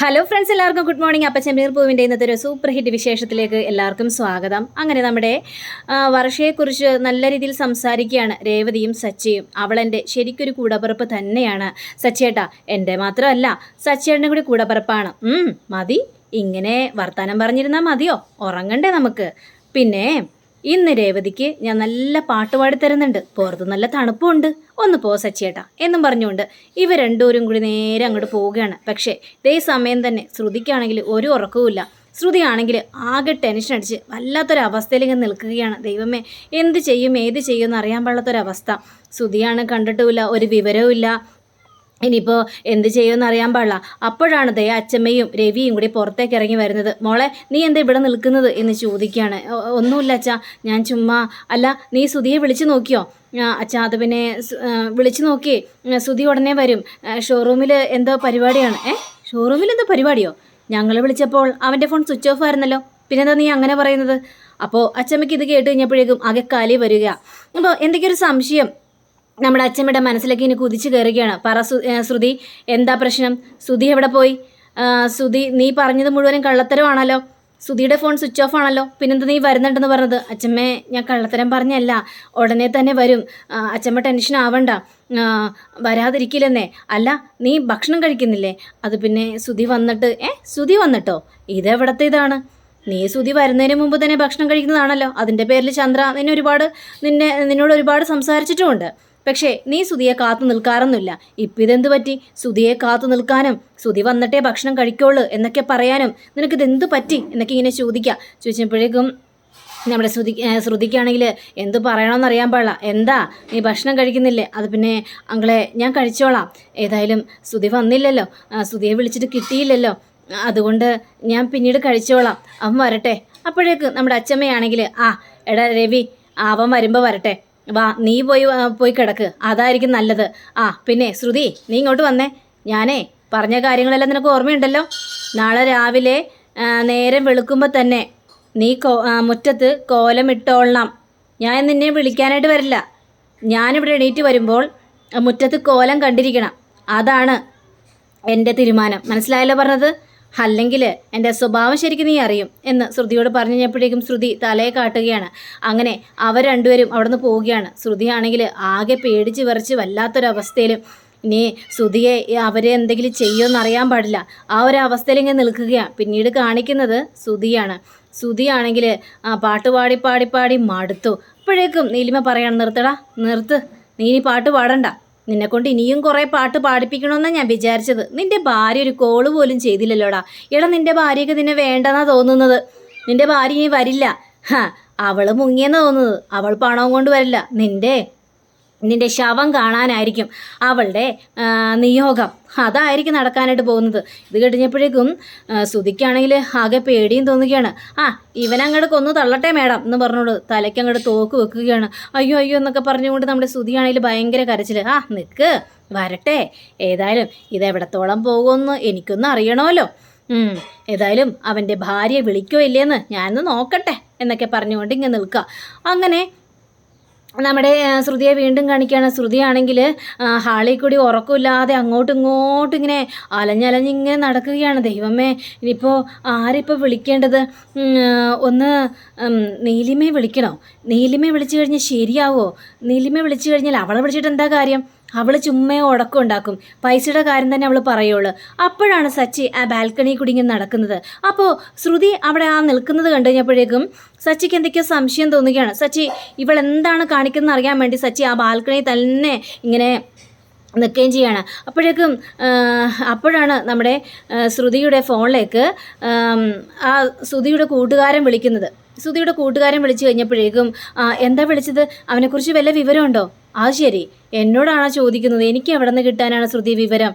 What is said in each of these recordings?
Hello friends എല്ലാവർക്കും good morning appam ചെമ്മീർ പൂവിന്റെ ഇന്നത്തെ ഒരു സൂപ്പർ ഹിറ്റ് വിശേഷത്തിലേക്ക് എല്ലാവർക്കും സ്വാഗതം. അങ്ങനെ നമ്മുടെ വർഷയെക്കുറിച്ച് നല്ല രീതിയിൽ സംസാരിക്കുകയാണ് രേവതിയും സച്ചിയും. അവളെന്റെ ശരിക്കൊരു കൂടപ്പിറപ്പ് തന്നെയാണ്. സച്ചേട്ടാ എന്റെ മാത്രമല്ല സച്ചേട്ടന്റെ കൂടി കൂടപ്പിറപ്പാണ്. മതി. ഇങ്ങനെ വർത്താനം പറഞ്ഞിരുന്നാൽ മതിയോ? ഉറങ്ങണ്ടേ നമുക്ക്. പിന്നെ ഇന്ന് രേവതിക്ക് ഞാൻ നല്ല പാട്ട് പാടി തരുന്നുണ്ട്. പുറത്ത് നല്ല തണുപ്പുണ്ട്. ഒന്ന് പോ സച്ചിയേട്ടാ എന്നും പറഞ്ഞുകൊണ്ട് ഇവ രണ്ടുപേരും കൂടി നേരെ അങ്ങോട്ട് പോവുകയാണ്. പക്ഷേ ഇതേ സമയം തന്നെ. ശ്രുതിക്കാണെങ്കിൽ ഒരു ഉറക്കവുമില്ല. ശ്രുതിയാണെങ്കിൽ ആകെ ടെൻഷൻ അടിച്ച് വല്ലാത്തൊരു അവസ്ഥയിൽ ഇങ്ങനെ നിൽക്കുകയാണ്. ദൈവമേ എന്ത് ചെയ്യും? ഏത് ചെയ്യും? എന്ന് അറിയാൻ പാടില്ലാത്തൊരവസ്ഥ. ശ്രുതിയാണ് കണ്ടിട്ടുമില്ല. ഒരു വിവരവും ഇല്ല ഇനിയിപ്പോൾ എന്ത് ചെയ്യുമെന്ന് അറിയാൻ പാടില്ല. അപ്പോഴാണ് ദയ അച്ചമ്മയും രവിയും കൂടി പുറത്തേക്ക് ഇറങ്ങി വരുന്നത്. മോളെ നീ എന്താ ഇവിടെ നിൽക്കുന്നത് എന്ന് ചോദിക്കുകയാണ് ഒന്നുമില്ല അച്ഛാ. ഞാൻ ചുമ്മാ അല്ല നീ സുധിയെ വിളിച്ചു നോക്കിയോ? അച്ഛാ അത് പിന്നെ വിളിച്ചു നോക്കി സുധി ഉടനെ വരും. ഷോറൂമിൽ എന്തോ പരിപാടിയാണ്. ഏ? ഷോറൂമിൽ എന്തോ പരിപാടിയോ? ഞങ്ങൾ വിളിച്ചപ്പോൾ അവന്റെ ഫോൺ സ്വിച്ച് ഓഫ് ആയിരുന്നല്ലോ. പിന്നെന്താ നീ അങ്ങനെ പറയുന്നത്? അപ്പോൾ അച്ചമ്മയ്ക്ക് ഇത് കേട്ട് കഴിഞ്ഞപ്പോഴേക്കും ആകെ കലി വരിക. അപ്പോൾ എന്തൊക്കെയൊരു സംശയം. നമ്മുടെ അച്ഛമ്മയുടെ മനസ്സിലേക്ക് ഇനി കുതിച്ചു കയറുകയാണ്. പറ ശ്രുതി എന്താ പ്രശ്നം? ശ്രുതി എവിടെ പോയി? ശ്രുതി നീ പറഞ്ഞത് മുഴുവനും കള്ളത്തരമാണല്ലോ. ശ്രുതിയുടെ ഫോൺ സ്വിച്ച് ഓഫ് ആണല്ലോ. പിന്നെന്താ നീ വരുന്നുണ്ടെന്ന് പറഞ്ഞത്? അച്ഛമ്മേ ഞാൻ കള്ളത്തരം പറഞ്ഞല്ല. ഉടനെ തന്നെ വരും. അച്ഛമ്മ ടെൻഷൻ ആവണ്ട. വരാതിരിക്കില്ലെന്നേ. അല്ല നീ ഭക്ഷണം കഴിക്കുന്നില്ലേ? അത് പിന്നെ ശ്രുതി വന്നിട്ട് ഏ ശ്രുതി വന്നിട്ടോ? ഇതെവിടത്തെ ഇതാണ്? നീ സുതി വരുന്നതിന് മുമ്പ് തന്നെ ഭക്ഷണം കഴിക്കുന്നതാണല്ലോ. അതിന്റെ പേരിൽ ചന്ദ്ര നിന്നെ ഒരുപാട് നിന്നെ നിന്നോട് ഒരുപാട് സംസാരിച്ചിട്ടുമുണ്ട്. പക്ഷേ നീ സുതിയെ കാത്തു നിൽക്കാറൊന്നുമില്ല. ഇപ്പം ഇതെന്ത് പറ്റി? സുതിയെ കാത്തു നിൽക്കാനും സുതി വന്നിട്ടേ ഭക്ഷണം കഴിക്കുള്ളൂ എന്നൊക്കെ പറയാനും നിനക്ക് എന്ത് പറ്റി എന്നൊക്കെ ഇങ്ങനെ ചോദിക്കുക ചോദിച്ചപ്പോഴേക്കും നമ്മുടെ ശ്രുതി ശ്രുതിക്കാണെങ്കിൽ എന്ത് പറയണമെന്ന് അറിയാൻ പാടില്ല. എന്താ? നീ ഭക്ഷണം കഴിക്കുന്നില്ലേ? അത് പിന്നെ അങ്കളെ ഞാൻ കഴിച്ചോളാം. ഏതായാലും ശ്രുതി വന്നില്ലല്ലോ. ശ്രുതിയെ വിളിച്ചിട്ട് കിട്ടിയില്ലല്ലോ. അതുകൊണ്ട് ഞാൻ പിന്നീട് കഴിച്ചോളാം. അവൻ വരട്ടെ. അപ്പോഴേക്ക് നമ്മുടെ അച്ചമ്മയാണെങ്കിൽ ആ എടാ രവി അവൻ വരുമ്പോൾ വരട്ടെ. വാ നീ പോയി പോയി കിടക്ക്. അതായിരിക്കും നല്ലത്. ആ പിന്നെ ശ്രുതി നീ ഇങ്ങോട്ട് വന്നേ. ഞാനേ പറഞ്ഞ കാര്യങ്ങളെല്ലാം നിനക്ക് ഓർമ്മയുണ്ടല്ലോ? നാളെ രാവിലെ നേരം വെളുക്കുമ്പോൾ തന്നെ നീ കോ മുറ്റത്ത് കോലം ഇട്ടോളണം ഞാൻ നിന്നെ വിളിക്കാനായിട്ട് വരില്ല. ഞാനിവിടെ എണീറ്റ് വരുമ്പോൾ മുറ്റത്ത് കോലം കണ്ടിരിക്കണം. അതാണ് എന്റെ തീരുമാനം. മനസ്സിലായല്ലോ പറഞ്ഞത്? അല്ലെങ്കിൽ എന്റെ സ്വഭാവം ശരിക്കും നീ അറിയും എന്ന് ശ്രുതിയോട് പറഞ്ഞു കഴിഞ്ഞപ്പോഴേക്കും ശ്രുതി തലയെ കാട്ടുകയാണ്. അങ്ങനെ അവർ രണ്ടുപേരും അവിടെ നിന്ന് പോവുകയാണ് ശ്രുതിയാണെങ്കിൽ ആകെ പേടിച്ച് വിറച്ച് വല്ലാത്തൊരവസ്ഥയിലും ഇനി ശ്രുതിയെ അവരെ എന്തെങ്കിലും ചെയ്യുമെന്ന് അറിയാൻ പാടില്ല. ആ ഒരു അവസ്ഥയിൽ ഇങ്ങനെ നിൽക്കുകയാണ്. പിന്നീട് കാണിക്കുന്നത് ശ്രുതിയാണ്. ശ്രുതിയാണെങ്കിൽ ആ പാട്ട് പാടി പാടി പാടി മടുത്തു. അപ്പോഴേക്കും നീലിമ പറയാണ് നിർത്തടാ നിർത്ത്. നീ ഇനി പാട്ട് പാടണ്ട. നിന്നെ കൊണ്ട് ഇനിയും കുറേ പാട്ട് പാടിപ്പിക്കണമെന്നാണ് ഞാൻ വിചാരിച്ചത്. നിന്റെ ഭാര്യ ഒരു കോൾ പോലും ചെയ്തില്ലല്ലോടാ. എടാ നിന്റെ ഭാര്യയ്ക്ക് നിന്നെ വേണ്ടെന്നാ തോന്നുന്നത്. നിന്റെ ഭാര്യ ഇനി വരില്ല. ഹാ അവൾ മുങ്ങിയെന്നാ തോന്നുന്നത്. അവൾ പണവും കൊണ്ട് വരില്ല. നിന്റെ നിന്റെ ശവം കാണാനായിരിക്കും അവളുടെ നിയോഗം. അതായിരിക്കും നടക്കാനായിട്ട് പോകുന്നത്. ഇത് കഴിഞ്ഞപ്പോഴേക്കും ശ്രുതിക്കാണെങ്കിൽ ആകെ പേടിയും തോന്നുകയാണ്. ആ ഇവനങ്ങോട്ട് കൊന്നു തള്ളട്ടെ മേഡം എന്ന് പറഞ്ഞോട് തലയ്ക്ക് അങ്ങോട്ട് തോക്ക് വെക്കുകയാണ്. അയ്യോ അയ്യോ എന്നൊക്കെ പറഞ്ഞുകൊണ്ട് നമ്മുടെ ശ്രുതിയാണെങ്കിൽ ഭയങ്കര കരച്ചിൽ ആ നിൽക്ക് വരട്ടെ. ഏതായാലും ഇതെവിടത്തോളം പോകുമെന്ന് എനിക്കൊന്നും അറിയണമല്ലോ. ഏതായാലും അവന്റെ ഭാര്യ വിളിക്കോ ഇല്ലേന്ന് ഞാനൊന്ന് നോക്കട്ടെ എന്നൊക്കെ പറഞ്ഞുകൊണ്ട് ഇങ്ങനെ നിൽക്കുക. അങ്ങനെ നമ്മുടെ ശ്രുതിയെ വീണ്ടും കാണിക്കുകയാണ്. ശ്രുതിയാണെങ്കിൽ ഹാളിൽ കൂടി ഉറക്കമില്ലാതെ അങ്ങോട്ടും ഇങ്ങോട്ടും ഇങ്ങനെ അലഞ്ഞലഞ്ഞിങ്ങനെ നടക്കുകയാണ്. ദൈവമേ ഇനിയിപ്പോൾ ആരിപ്പോൾ വിളിക്കേണ്ടത്? ഒന്ന് നീലിമയെ വിളിക്കണോ? നീലിമയെ വിളിച്ചു കഴിഞ്ഞാൽ ശരിയാവോ? നീലിമയെ വിളിച്ചു കഴിഞ്ഞാൽ അവളെ വിളിച്ചിട്ട് എന്താ കാര്യം? അവൾ ചുമ്മേ ഉടക്കം ഉണ്ടാക്കും. പൈസയുടെ കാര്യം തന്നെ അവൾ പറയുള്ളൂ. അപ്പോഴാണ് സച്ചി ആ ബാൽക്കണി കൂടി ഇങ്ങനെ നടക്കുന്നത്. അപ്പോൾ ശ്രുതി അവിടെ ആ നിൽക്കുന്നത് കണ്ടു കഴിഞ്ഞപ്പോഴേക്കും സച്ചിക്ക് എന്തൊക്കെയോ സംശയം തോന്നുകയാണ്. സച്ചി ഇവൾ എന്താണ് കാണിക്കുന്നത് അറിയാൻ വേണ്ടി സച്ചി ആ ബാൽക്കണി തന്നെ ഇങ്ങനെ നിൽക്കുകയും ചെയ്യാണ്. അപ്പോഴേക്കും അപ്പോഴാണ് നമ്മുടെ ശ്രുതിയുടെ ഫോണിലേക്ക് ആ ശ്രുതിയുടെ കൂട്ടുകാരൻ വിളിക്കുന്നത്. ശ്രുതിയുടെ കൂട്ടുകാരൻ വിളിച്ചു കഴിഞ്ഞപ്പോഴേക്കും എന്താ വിളിച്ചത്? അവനെക്കുറിച്ച് വല്ല വിവരമുണ്ടോ? അത് ശരി. എന്നോടാണോ ചോദിക്കുന്നത്? എനിക്ക് എവിടെ നിന്ന് കിട്ടാനാണ് ശ്രുതി വിവരം?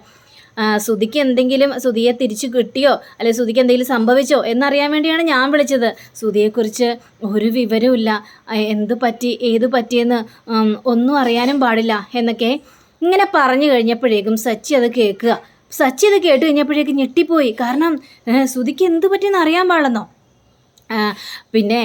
ശ്രുതിക്ക് എന്തെങ്കിലും ശ്രുതിയെ തിരിച്ചു കിട്ടിയോ? അല്ലെ ശ്രുതിക്ക് എന്തെങ്കിലും സംഭവിച്ചോ? എന്നറിയാൻ വേണ്ടിയാണ് ഞാൻ വിളിച്ചത്. ശ്രുതിയെക്കുറിച്ച് ഒരു വിവരവുമില്ല. എന്ത് പറ്റി? ഏത് പറ്റിയെന്ന് ഒന്നും അറിയാനും പാടില്ല എന്നൊക്കെ ഇങ്ങനെ പറഞ്ഞു കഴിഞ്ഞപ്പോഴേക്കും സച്ചി അത് കേൾക്കുക. സച്ചി അത് കേട്ട് കഴിഞ്ഞപ്പോഴേക്കും ഞെട്ടിപ്പോയി. കാരണം ശ്രുതിക്ക് എന്ത് പറ്റിയെന്ന് അറിയാൻ പാടില്ലെന്നോ? ആ, പിന്നെ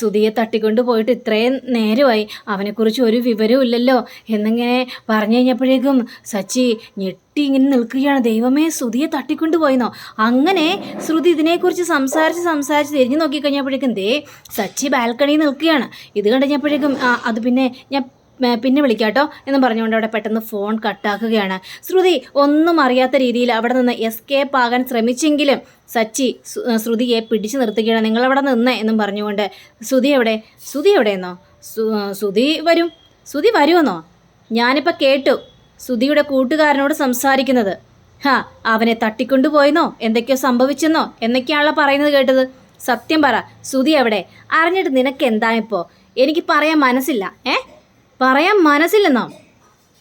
സുധിയെ തട്ടിക്കൊണ്ട് പോയിട്ട് ഇത്രയും നേരമായി. അവനെക്കുറിച്ച് ഒരു വിവരവും ഇല്ലല്ലോ. എന്നിങ്ങനെ പറഞ്ഞു കഴിഞ്ഞപ്പോഴേക്കും സച്ചി ഞെട്ടി ഇങ്ങനെ നിൽക്കുകയാണ്. ദൈവമേ ശ്രുതിയെ തട്ടിക്കൊണ്ട് പോയിന്നോ? അങ്ങനെ ശ്രുതി ഇതിനെക്കുറിച്ച് സംസാരിച്ച് സംസാരിച്ച് തിരിഞ്ഞു നോക്കിക്കഴിഞ്ഞപ്പോഴേക്കും ദേ സച്ചി ബാൽക്കണിയിൽ നിൽക്കുകയാണ്. ഇത് കണ്ടുകഴിഞ്ഞപ്പോഴേക്കും കഴിഞ്ഞപ്പോഴേക്കും അത് പിന്നെ ഞാൻ പിന്നെ പിന്നെ വിളിക്കാട്ടോ എന്ന് പറഞ്ഞുകൊണ്ട് അവിടെ പെട്ടെന്ന് ഫോൺ കട്ടാക്കുകയാണ്. ശ്രുതി ഒന്നും അറിയാത്ത രീതിയിൽ അവിടെ നിന്ന് എസ്കേപ്പ് ആകാൻ ശ്രമിച്ചെങ്കിലും സച്ചി ശ്രുതിയെ പിടിച്ചു നിർത്തുകയാണ്. നിങ്ങൾ അവിടെ നിന്ന് എന്നും പറഞ്ഞുകൊണ്ട് ശ്രുതി എവിടെ? ശ്രുതി എവിടെയെന്നോ? ശ്രുതി വരും. ശ്രുതി വരുമെന്നോ? ഞാനിപ്പോൾ കേട്ടു ശ്രുതിയുടെ കൂട്ടുകാരനോട് സംസാരിക്കുന്നത്. ഹാ അവനെ തട്ടിക്കൊണ്ടുപോയെന്നോ എന്തൊക്കെയോ സംഭവിച്ചെന്നോ? എന്നൊക്കെയാണല്ലോ പറയുന്നത് കേട്ടത്. സത്യം പറ ശ്രുതി എവിടെ? അറിഞ്ഞിട്ട് നിനക്ക് എന്താ ഇപ്പോൾ എനിക്ക് പറയാൻ മനസ്സില്ല. ഏ? പറയാൻ മനസ്സില്ലെന്നോ?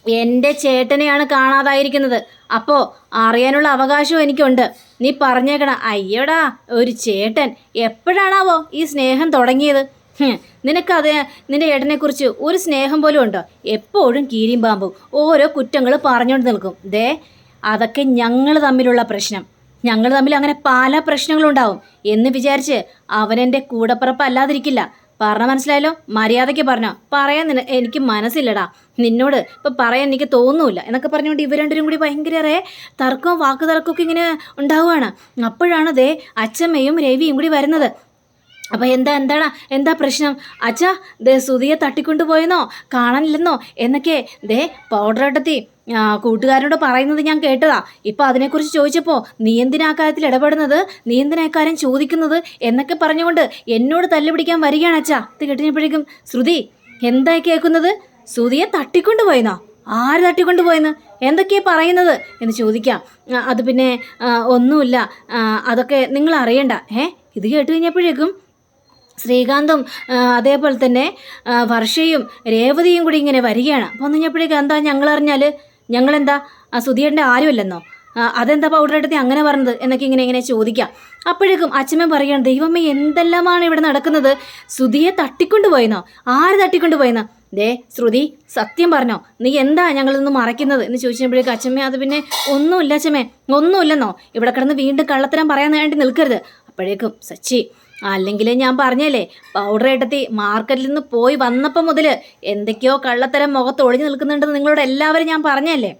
എന്റെ ചേട്ടനെയാണ് കാണാതായിരിക്കുന്നത്. അപ്പോ അറിയാനുള്ള അവകാശവും എനിക്കുണ്ട്. നീ പറഞ്ഞേക്കണ അയ്യടാ ഒരു ചേട്ടൻ. എപ്പോഴാണാവോ ഈ സ്നേഹം തുടങ്ങിയത്? നിനക്ക് നിനക്കത് നിന്റെ ഏട്ടനെക്കുറിച്ച് ഒരു സ്നേഹം പോലും ഉണ്ടോ? എപ്പോഴും കീരിയും പാമ്പും ഓരോ കുറ്റങ്ങൾ പറഞ്ഞുകൊണ്ട് നിൽക്കും. ദേ അതൊക്കെ ഞങ്ങൾ തമ്മിലുള്ള പ്രശ്നം. ഞങ്ങൾ തമ്മിൽ അങ്ങനെ പല പ്രശ്നങ്ങളുണ്ടാവും എന്ന് വിചാരിച്ച് അവനെന്റെ കൂടപ്പിറപ്പ് അല്ലാതിരിക്കില്ല. പറഞ്ഞ മനസ്സിലായല്ലോ? മര്യാദയ്ക്ക് പറഞ്ഞോ. പറയാൻ എനിക്ക് മനസ്സില്ലടാ. നിന്നോട് ഇപ്പം പറയാൻ എനിക്ക് തോന്നൂല എന്നൊക്കെ പറഞ്ഞുകൊണ്ട് ഇവർ രണ്ടുപേരും കൂടി ഭയങ്കര തർക്കവും വാക്ക് തർക്കമൊക്കെ ഇങ്ങനെ ഉണ്ടാവുകയാണ്. അപ്പോഴാണ് ദേ അച്ഛമ്മയും രവിയും കൂടി വരുന്നത്. അപ്പോൾ എന്താ എന്താണ്? എന്താ പ്രശ്നം? അച്ഛാ ദേ സുതിയെ തട്ടിക്കൊണ്ടു പോയെന്നോ കാണാനില്ലെന്നോ? എന്നൊക്കെ ദേ പൗഡർ ഇട്ടത്തി. കൂട്ടുകാരനോട് പറയുന്നത് ഞാൻ കേട്ടതാ. ഇപ്പൊ അതിനെക്കുറിച്ച് ചോദിച്ചപ്പോൾ നീ എന്തിനാ കാര്യത്തിൽ ഇടപെടുന്നത്? നീ എന്തിനാ ചോദിക്കുന്നത്? എന്നൊക്കെ പറഞ്ഞുകൊണ്ട് എന്നോട് തല്ലുപിടിക്കാൻ വരികയാണ് അച്ഛാ. ഇത് കേട്ടിനപ്പോഴേക്കും ശ്രുതി എന്താ കേൾക്കുന്നത്? ശ്രുതിയെ തട്ടിക്കൊണ്ടു പോയെന്നോ? ആര് തട്ടിക്കൊണ്ടു പോയെന്ന്? എന്തൊക്കെയാ പറയുന്നത്? എന്ന് ചോദിക്കാം. അത് പിന്നെ ഒന്നുമില്ല. അതൊക്കെ നിങ്ങൾ അറിയണ്ട. ഏ ഇത് കേട്ട് കഴിഞ്ഞപ്പോഴേക്കും ശ്രീകാന്തും അതേപോലെ തന്നെ വർഷയും രേവതിയും കൂടി ഇങ്ങനെ വരികയാണ്. അപ്പോൾ വന്നു കഴിഞ്ഞപ്പോഴേക്കും എന്താ ഞങ്ങൾ അറിഞ്ഞാൽ ഞങ്ങളെന്താ? ആ സുധിയേട്ടന്റെ ആരുമല്ലെന്നോ? അതെന്താ പൗഡർ എടുത്ത് അങ്ങനെ പറഞ്ഞത്? എന്നൊക്കെ ഇങ്ങനെ ഇങ്ങനെ ചോദിക്കാം. അപ്പോഴേക്കും അച്ഛമ്മ പറയുകയാണ് ദൈവമേ എന്തെല്ലാമാണ് ഇവിടെ നടക്കുന്നത്? സുധിയെ തട്ടിക്കൊണ്ടുപോയെന്നോ? ആര് തട്ടിക്കൊണ്ടുപോയെന്നോ? ദേ ശ്രുതി സത്യം പറഞ്ഞോ നീ എന്താ ഞങ്ങളിൽ നിന്ന് മറയ്ക്കുന്നത്? എന്ന് ചോദിച്ചപ്പോഴേക്കും അച്ഛമ്മ അത് പിന്നെ ഒന്നുമില്ല അച്ഛമ്മേ ഒന്നുമില്ലെന്നോ? ഇവിടെ കിടന്ന് വീണ്ടും കള്ളത്തരം പറയാൻ വേണ്ടി നിൽക്കരുത്. അപ്പോഴേക്കും സച്ചി അല്ലെങ്കിൽ ഞാൻ പറഞ്ഞല്ലേ പൗഡർ ഇട്ടത്തി മാർക്കറ്റിൽ നിന്ന് പോയി വന്നപ്പോൾ മുതൽ എന്തൊക്കെയോ കള്ളത്തരം മുഖത്ത് ഒളിഞ്ഞു നിൽക്കുന്നുണ്ടെന്ന് നിങ്ങളോട് എല്ലാവരും ഞാൻ പറഞ്ഞല്ലേ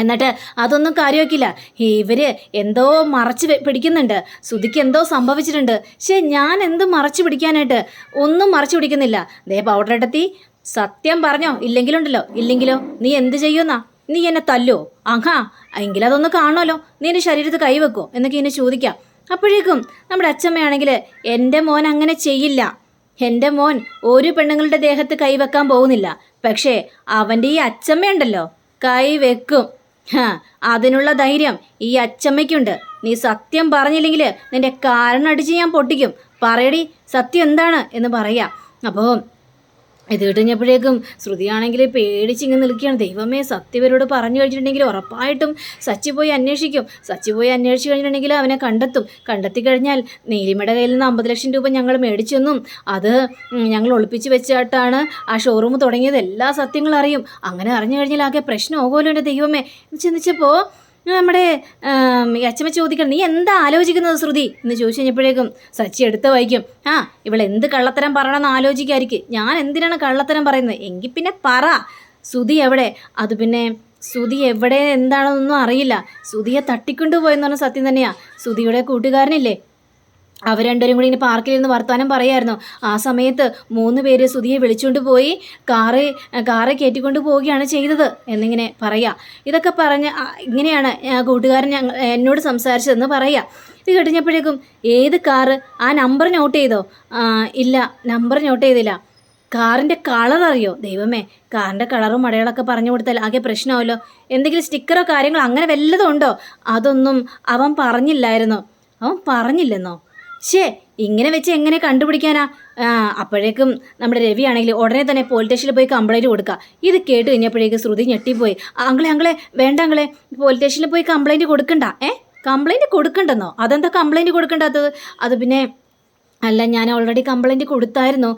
എന്നിട്ട് അതൊന്നും കാര്യമാക്കില്ല ഇവർ എന്തോ മറച്ച് പിടിക്കുന്നുണ്ട്. സുധിക്ക് എന്തോ സംഭവിച്ചിട്ടുണ്ട്. പക്ഷേ ഞാൻ എന്ത് മറച്ചു പിടിക്കാനായിട്ട്? ഒന്നും മറച്ചു പിടിക്കുന്നില്ല. ദേ പൗഡർ ഇട്ടത്തി സത്യം പറഞ്ഞോ? ഇല്ലെങ്കിലുണ്ടല്ലോ. ഇല്ലെങ്കിലോ? നീ എന്ത് ചെയ്യുമെന്നാ നീ എന്നെ തല്ലോ. ആഹാ എങ്കിലതൊന്ന് കാണുമല്ലോ. നീ എന്റെ ശരീരത്ത് കൈവെക്കോ? എന്നൊക്കെ എന്നെ ചോദിക്കാം. അപ്പോഴേക്കും നമ്മുടെ അച്ഛമ്മയാണെങ്കിൽ എന്റെ മോൻ അങ്ങനെ ചെയ്യില്ല. എന്റെ മോൻ ഒരു പെണ്ണുങ്ങളുടെ ദേഹത്ത് കൈവെക്കാൻ പോകുന്നില്ല. പക്ഷേ അവന്റെ ഈ അച്ചമ്മയുണ്ടല്ലോ കൈവെക്കും അതിനുള്ള ധൈര്യം ഈ അച്ചമ്മയ്ക്കുണ്ട് നീ സത്യം പറഞ്ഞില്ലെങ്കിൽ നിന്റെ കാരണം അടിച്ച് ഞാൻ പൊട്ടിക്കും. പറയടി സത്യം എന്താണ് എന്ന് പറയാം. അപ്പോൾ ഇത് കഴിഞ്ഞപ്പോഴേക്കും ശ്രുതിയാണെങ്കിൽ പേടിച്ചിങ്ങനെ നിൽക്കുകയാണ്. ദൈവമേ സത്യവരോട് പറഞ്ഞു കഴിഞ്ഞിട്ടുണ്ടെങ്കിൽ ഉറപ്പായിട്ടും സച്ചി പോയി അന്വേഷിക്കും. സച്ചി പോയി അന്വേഷിച്ച് കഴിഞ്ഞിട്ടുണ്ടെങ്കിൽ അവനെ കണ്ടെത്തും. കണ്ടെത്തി കഴിഞ്ഞാൽ നീലിമയുടെ കയ്യിൽ നിന്ന് അമ്പത് ലക്ഷം രൂപ ഞങ്ങൾ മേടിച്ചെന്നും അത് ഞങ്ങൾ ഒളിപ്പിച്ച് വെച്ചിട്ടാണ് ആ ഷോറൂം തുടങ്ങിയത്. എല്ലാ സത്യങ്ങളും അറിയും. അങ്ങനെ അറിഞ്ഞു കഴിഞ്ഞാൽ ആകെ പ്രശ്നമാകുമല്ലോ എന്റെ ദൈവമേ. എന്ന് ചിന്തിച്ചപ്പോൾ നമ്മുടെ അച്ഛമ്മ ചോദിക്കണം നീ എന്താ ആലോചിക്കുന്നത് ശ്രുതി? എന്ന് ചോദിച്ചു കഴിഞ്ഞപ്പോഴേക്കും സച്ചി എടുത്ത് വായിക്കും ആ ഇവൾ എന്ത് കള്ളത്തരം പറയണമെന്ന് ആലോചിക്കായിരിക്കും ഞാൻ എന്തിനാണ് കള്ളത്തരം പറയുന്നത്? എങ്കിൽ പിന്നെ പറ. ശ്രുതി എവിടെ? അത് പിന്നെ ശ്രുതി എവിടെ? എന്താണെന്നൊന്നും അറിയില്ല. ശ്രുതിയെ തട്ടിക്കൊണ്ടുപോയെന്ന് പറഞ്ഞ സത്യം തന്നെയാണ് ശ്രുതിയുടെ കൂട്ടുകാരനില്ലേ? അവർ രണ്ടുപേരും കൂടി ഇങ്ങനെ പാർക്കിൽ വർത്തമാനം പറയായിരുന്നു. ആ സമയത്ത് മൂന്ന് പേര് സുധിയെ വിളിച്ചുകൊണ്ട് പോയി കാറ് കാറെ കയറ്റിക്കൊണ്ട് പോവുകയാണ് ചെയ്തത് എന്നിങ്ങനെ പറയാ. ഇതൊക്കെ പറഞ്ഞ് ഇങ്ങനെയാണ് കൂട്ടുകാരൻ ഞങ്ങൾ എന്നോട് സംസാരിച്ചതെന്ന് പറയാ. ഇത് കഴിഞ്ഞപ്പോഴേക്കും ഏത് കാറ്? ആ നമ്പർ നോട്ട് ചെയ്തോ? ഇല്ല നമ്പർ നോട്ട് ചെയ്തില്ല. കാറിന്റെ കളർ അറിയോ? ദൈവമേ കാറിന്റെ കളറും മടയാളൊക്കെ പറഞ്ഞു കൊടുത്താൽ ആകെ പ്രശ്നമാവല്ലോ. എന്തെങ്കിലും സ്റ്റിക്കറോ കാര്യങ്ങളോ അങ്ങനെ വല്ലതും ഉണ്ടോ? അതൊന്നും അവൻ പറഞ്ഞില്ലായിരുന്നു. അവൻ പറഞ്ഞില്ലെന്നോ? ഷേ ഇങ്ങനെ വെച്ച് എങ്ങനെ കണ്ടുപിടിക്കാനാ? അപ്പോഴേക്കും നമ്മുടെ രവി ആണെങ്കിൽ ഉടനെ തന്നെ പോലീസ് സ്റ്റേഷനിൽ പോയി കംപ്ലൈന്റ് കൊടുക്കുക ഇത് കേട്ട് കഴിഞ്ഞപ്പോഴേക്ക് ശ്രുതി ഞെട്ടിപ്പോയി. അങ്ങളെ അങ്ങളെ വേണ്ട അങ്ങളെ പോലീസ് സ്റ്റേഷനിൽ പോയി കംപ്ലൈന്റ് കൊടുക്കണ്ട. ഏ? കംപ്ലൈന്റ് കൊടുക്കണ്ടെന്നോ? അതെന്താ കംപ്ലൈന്റ് കൊടുക്കേണ്ടത് അത് പിന്നെ അല്ല ഞാൻ ഓൾറെഡി കംപ്ലൈന്റ് കൊടുത്തായിരുന്നു.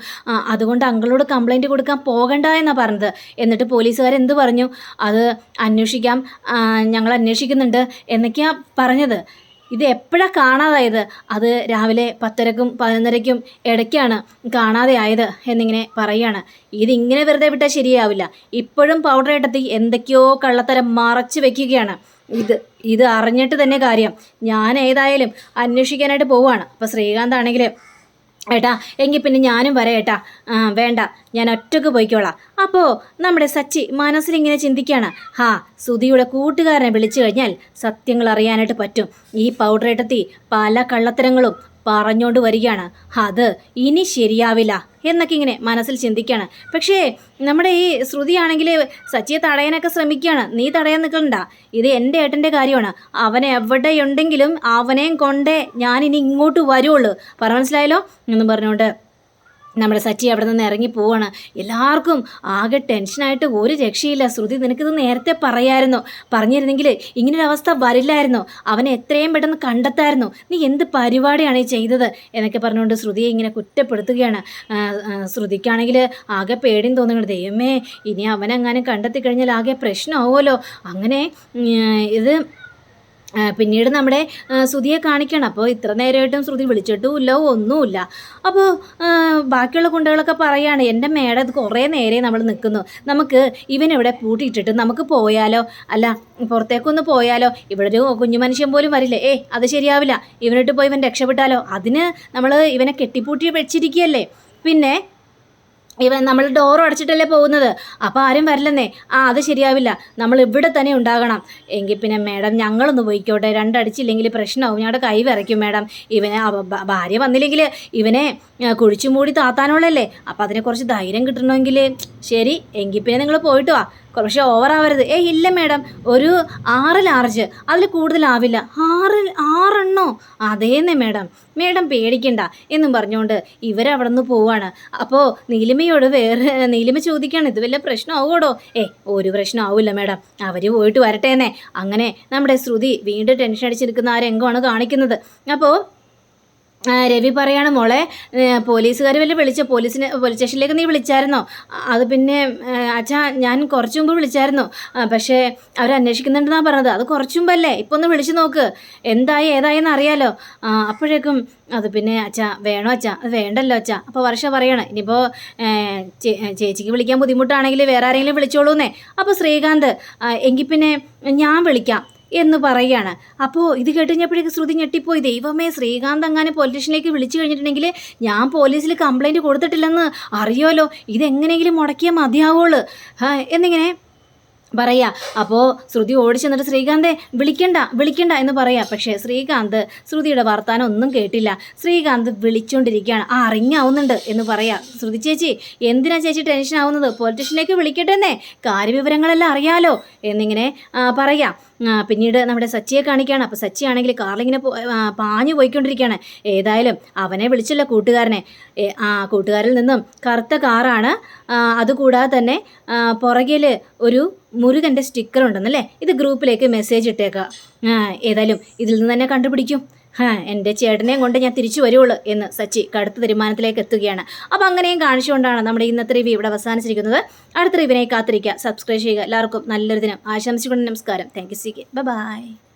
അതുകൊണ്ട് അങ്കിളോട് കംപ്ലൈന്റ് കൊടുക്കാൻ പോകണ്ട എന്നാണ് പറഞ്ഞത്. എന്നിട്ട് പോലീസുകാർ എന്ത് പറഞ്ഞു? അത് അന്വേഷിക്കാം. ഞങ്ങൾ അന്വേഷിക്കുന്നുണ്ട്. എന്നൊക്കെയാണ് പറഞ്ഞത്. ഇത് എപ്പോഴാണ് കാണാതായത്? അത് രാവിലെ പത്തരക്കും പതിനൊന്നരയ്ക്കും ഇടയ്ക്കാണ് കാണാതെ ആയത് എന്നിങ്ങനെ പറയുകയാണ് ഇതിങ്ങനെ വെറുതെ വിട്ടാൽ ശരിയാവില്ല. ഇപ്പോഴും പൗഡർ ഇട്ടത്തി എന്തൊക്കെയോ കള്ളത്തരം മറച്ചു വെക്കുകയാണ്. ഇത് ഇത് അറിഞ്ഞിട്ട് തന്നെ കാര്യം. ഞാൻ ഏതായാലും അന്വേഷിക്കാനായിട്ട് പോവുകയാണ്. അപ്പോൾ ശ്രീകാന്ത് ആണെങ്കിൽ ഏട്ടാ എങ്കിൽ പിന്നെ ഞാനും വരാം ഏട്ടാ. വേണ്ട ഞാൻ ഒറ്റയ്ക്ക് പോയിക്കോളാം. അപ്പോൾ നമ്മുടെ സച്ചി മനസ്സിലിങ്ങനെ ചിന്തിക്കുകയാണ് ഹാ സുധിയുടെ കൂട്ടുകാരനെ വിളിച്ചു കഴിഞ്ഞാൽ സത്യങ്ങൾ അറിയാനായിട്ട് പറ്റും. ഈ പൗഡർ ഇട്ടത്തി പല കള്ളത്തരങ്ങളും പറഞ്ഞുകൊണ്ട് വരികയാണ്. അത് ഇനി ശരിയാവില്ല എന്നൊക്കെ ഇങ്ങനെ മനസ്സിൽ ചിന്തിക്കുകയാണ് പക്ഷേ നമ്മുടെ ഈ ശ്രുതിയാണെങ്കിൽ സച്ചിയെ തടയാനൊക്കെ ശ്രമിക്കുകയാണ്. നീ തടയാൻ നിൽക്കണ്ട. ഇത് എന്റെ ഏട്ടന്റെ കാര്യമാണ്. അവനെ എവിടെയുണ്ടെങ്കിലും അവനെയും കൊണ്ടേ ഞാൻ ഇനി ഇങ്ങോട്ട് വരുള്ളൂ. പറ മനസ്സിലായല്ലോ? എന്ന് പറഞ്ഞുകൊണ്ട് നമ്മുടെ സച്ചി അവിടെ നിന്ന് ഇറങ്ങി പോവാണ്. എല്ലാവർക്കും ആകെ ടെൻഷനായിട്ട് ഒരു രക്ഷയില്ല. ശ്രുതി നിനക്കിത് നേരത്തെ പറയായിരുന്നു. പറഞ്ഞിരുന്നെങ്കിൽ അവസ്ഥ വരില്ലായിരുന്നു. അവനെ എത്രയും പെട്ടെന്ന് കണ്ടെത്തായിരുന്നു. നീ എന്ത് പരിപാടിയാണ് ഈ ചെയ്തത്? എന്നൊക്കെ പറഞ്ഞുകൊണ്ട് ശ്രുതിയെ ഇങ്ങനെ കുറ്റപ്പെടുത്തുകയാണ്. ശ്രുതിക്കാണെങ്കിൽ ആകെ പേടിയും തോന്നുന്നു ദൈവമേ ഇനി അവനെങ്ങാനും കണ്ടെത്തി കഴിഞ്ഞാൽ ആകെ പ്രശ്നമാവുമല്ലോ. അങ്ങനെ ഇത് പിന്നീട് നമ്മുടെ ശ്രുതിയെ കാണിക്കണം. അപ്പോൾ ഇത്ര നേരമായിട്ടും ശ്രുതി വിളിച്ചിട്ടുമില്ല ഒന്നുമില്ല. അപ്പോൾ ബാക്കിയുള്ള കുണ്ടകളൊക്കെ പറയുകയാണ് എന്റെ മേഡം ഇത് കുറേ നേരെ നമ്മൾ നിൽക്കുന്നു. നമുക്ക് ഇവനിവിടെ പൂട്ടിയിട്ടിട്ട് നമുക്ക് പോയാലോ? അല്ല പുറത്തേക്കൊന്ന് പോയാലോ? ഇവിടെ ഒരു കുഞ്ഞു മനുഷ്യൻ പോലും വരില്ലേ. ഏ അത് ശരിയാവില്ല. ഇവനിട്ട് പോയി ഇവൻ രക്ഷപ്പെട്ടാലോ? അതിന് നമ്മൾ ഇവനെ കെട്ടിപ്പൂട്ടി വെച്ചിരിക്കുകയല്ലേ? പിന്നെ ഇവൻ നമ്മൾ ഡോർ അടച്ചിട്ടല്ലേ പോകുന്നത്? അപ്പോൾ ആരും വരില്ലെന്നേ. ആ അത് ശരിയാവില്ല. നമ്മൾ ഇവിടെ തന്നെ ഉണ്ടാകണം. എങ്കിൽ പിന്നെ മേഡം ഞങ്ങളൊന്ന് പോയിക്കോട്ടെ. രണ്ടടിച്ചില്ലെങ്കിൽ പ്രശ്നമാവും ഞങ്ങളുടെ കൈ വിറയ്ക്കും മേഡം ഇവനെ ഭാര്യ വന്നില്ലെങ്കിൽ ഇവനെ കുഴിച്ചുമൂടി കുഴിച്ചു മൂടി താത്താനുള്ളല്ലേ അപ്പോൾ അതിനെക്കുറിച്ച് കുറച്ച് ധൈര്യം കിട്ടണമെങ്കിൽ ശരി. എങ്കിൽ പിന്നെ നിങ്ങൾ പോയിട്ട് വാ. കുറച്ച് ഓവറാവരുത് ഏയ് ഇല്ല മേഡം ഒരു ആറ് ലാർജ് അതിൽ കൂടുതലാവില്ല ആറ് ആറെണ്ണോ? അതേന്നെ മേഡം മേഡം പേടിക്കണ്ട എന്നും പറഞ്ഞുകൊണ്ട് ഇവരവിടെ നിന്ന് പോവാണ്. അപ്പോൾ നീലിമയോട് വേറെ നീലിമ ചോദിക്കുകയാണ് ഇത് വല്ല പ്രശ്നമാവുമോടോ ഏ ഒരു പ്രശ്നമാവില്ല മേഡം അവർ പോയിട്ട് വരട്ടേന്നേ. അങ്ങനെ നമ്മുടെ ശ്രുതി വീണ്ടും ടെൻഷൻ അടിച്ചിരിക്കുന്ന ആ രംഗമാണ് കാണിക്കുന്നത്. അപ്പോൾ രവി പറയാണ് മോളെ പോലീസുകാർ വല്ല വിളിച്ചോ? പോലീസിനെ പോലീസ് സ്റ്റേഷനിലേക്ക് നീ വിളിച്ചായിരുന്നോ? അത് പിന്നെ അച്ഛാ ഞാൻ കുറച്ച് മുമ്പ് വിളിച്ചായിരുന്നു. പക്ഷേ അവർ അന്വേഷിക്കുന്നുണ്ടെന്നാണ് പറഞ്ഞത്. അത് കുറച്ച് മുമ്പല്ലേ? ഇപ്പോൾ ഒന്ന് വിളിച്ചു നോക്ക്. എന്തായി ഏതായെന്ന് അറിയാലോ. അപ്പോഴേക്കും അത് പിന്നെ അച്ഛാ വേണോ അച്ഛാ? അത് വേണ്ടല്ലോ അച്ഛാ. അപ്പോൾ വർഷ പറയണം ഇനിയിപ്പോൾ ചേച്ചിക്ക് വിളിക്കാൻ ബുദ്ധിമുട്ടാണെങ്കിൽ വേറെ ആരെങ്കിലും വിളിച്ചോളൂന്നേ. അപ്പോൾ ശ്രീകാന്ത് എങ്കിൽ പിന്നെ ഞാൻ വിളിക്കാം. എന്ന് പറയുകയാണ്. അപ്പോൾ ഇത് കേട്ട് കഴിഞ്ഞപ്പോഴേക്ക് ശ്രുതി ഞെട്ടിപ്പോയി. ദൈവമേ ശ്രീകാന്ത് അങ്ങനെ പോലീസ് വിളിച്ചു കഴിഞ്ഞിട്ടുണ്ടെങ്കിൽ ഞാൻ പോലീസിൽ കംപ്ലൈന്റ് കൊടുത്തിട്ടില്ലെന്ന് അറിയാലോ ഇതെങ്ങനെയെങ്കിലും മുടക്കിയാൽ മതിയാവുള്ളൂ. എന്നിങ്ങനെ പറയാ. അപ്പോൾ ശ്രുതി ഓടിച്ചു എന്നിട്ട് ശ്രീകാന്തെ വിളിക്കണ്ട വിളിക്കണ്ട എന്ന് പറയാം. പക്ഷേ ശ്രീകാന്ത് ശ്രുതിയുടെ വർത്താനം ഒന്നും കേട്ടില്ല. ശ്രീകാന്ത് വിളിച്ചുകൊണ്ടിരിക്കുകയാണ് ആ റിങ് ആവുന്നുണ്ട് എന്ന് പറയാ. ശ്രുതി ചേച്ചി എന്തിനാ ചേച്ചി ടെൻഷൻ ആവുന്നത് പൊളിറ്റീഷ്യനിലേക്ക് വിളിക്കട്ടെന്നേ കാര്യവിവരങ്ങളെല്ലാം അറിയാലോ എന്നിങ്ങനെ പറയാം. പിന്നീട് നമ്മുടെ സച്ചിയെ കാണിക്കുകയാണ്. അപ്പോൾ സച്ചി ആണെങ്കിൽ കാറിലിങ്ങനെ പാഞ്ഞു പോയിക്കൊണ്ടിരിക്കുകയാണ്. ഏതായാലും അവനെ വിളിച്ചല്ലോ കൂട്ടുകാരനെ. ആ കൂട്ടുകാരിൽ നിന്നും കറുത്ത കാറാണ്. അതുകൂടാതെ തന്നെ പുറകിൽ ഒരു മുരുകന്റെ സ്റ്റിക്കർ ഉണ്ടെന്നല്ലേ ഇത് ഗ്രൂപ്പിലേക്ക് മെസ്സേജ് ഇട്ടേക്കുക ഏതായാലും ഇതിൽ നിന്ന് തന്നെ കണ്ടുപിടിക്കും. ഹാ എന്റെ ചേട്ടനെയും കൊണ്ട് ഞാൻ തിരിച്ചു വരുവുള്ളൂ എന്ന് സച്ചി കടുത്ത തീരുമാനത്തിലേക്ക് എത്തുകയാണ്. അപ്പോൾ അങ്ങനെയും കാണിച്ചുകൊണ്ടാണ് നമ്മുടെ ഇന്നത്തെ റിവ്യൂ ഇവിടെ അവസാനിച്ചിരിക്കുന്നത്. അടുത്ത റിവ്യൂവിനെ കാത്തിരിക്കുക സബ്സ്ക്രൈബ് ചെയ്യുക. എല്ലാവർക്കും നല്ലൊരു ദിനം. ആശംസിച്ചുകൊണ്ട് നമസ്കാരം. Thank you C K bye